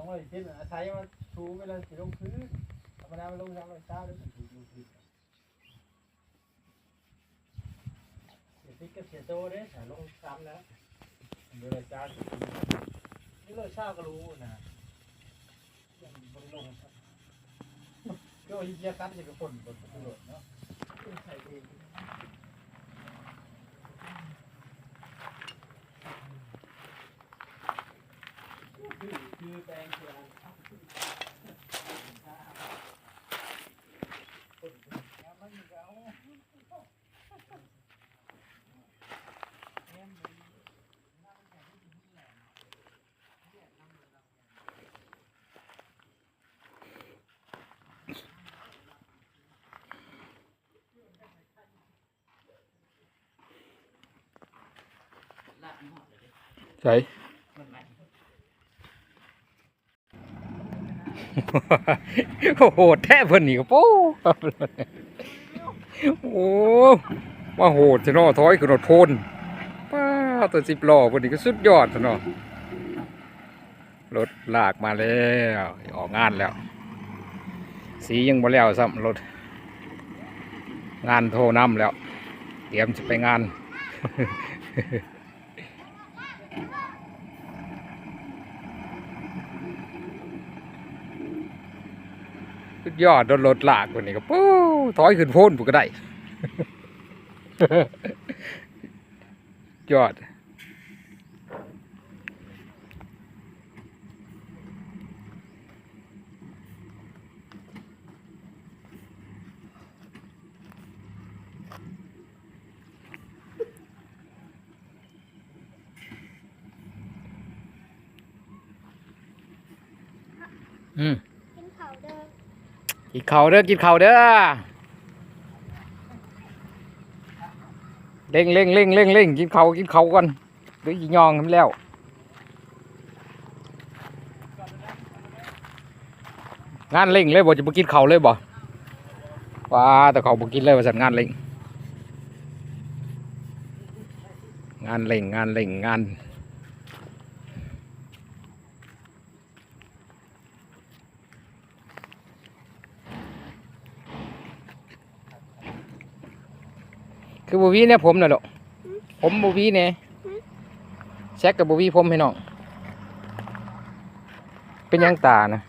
้องร้อยเจ็ดอาศัยมาถูเวลาสิลงพื้นธรรมดามันลงสามร้อยเก้าแล้วยถูลงพื้นเสียติ๊กก็เสียโตเด้ถ้าลงซ้ำแล้วเดี๋ยจ้าสินี่เราเช่าก็รู้นะยังบนลงก็ยิ่งยาตัดจะกระปนบนกระโดดเนาะใส่เอง คือคือแปลงคืออะไร ใช่โอ้โหแท้เพิ่นนี่ก็โป้โอ้ว่าโหดจะนอถอยขึ้นรถพนป้าตัวสิบล้อเพิ่นนี่ก็สุดยอดซะเนาะรถลากมาแล้วออกงานแล้ว สียังบ่แล้วซ้ำรถ งานโทรน้ำแล้ว เตรียมจะไปงาน สุดยอดโดนรถลากกว่านี้ก็ปู้ถอยขึ้นโพ้นปุ๊ก็ได้ ยอดอืม กินเขาวเด้อ กินข้าเด้อกินข้าเด้อเร่งเร่งเร่งเร่งเร่งกินข้ากินข้าก่อนดี๋ยวอียองทำแล้วงานเร่งเลยบ่จะบ่กินเขาเลยบ่ว้าแต่เขาบ่กินเลยว่าสันงานเร่งงานเร่งงานเร่งงาน คือบ่วีเนี่ยผมน่ะดอกผมบ่วีเนี่ยแซกกับบ่วีผมให้น้อง เป็นหยังตานะ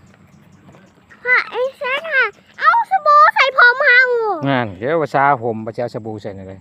ค่ะไอ้แซงค่ะ เอาสบู่ใส่ผมเฮางานเดี๋ยวว่าซาผมประชาสบู่ใส่หน่อยเลย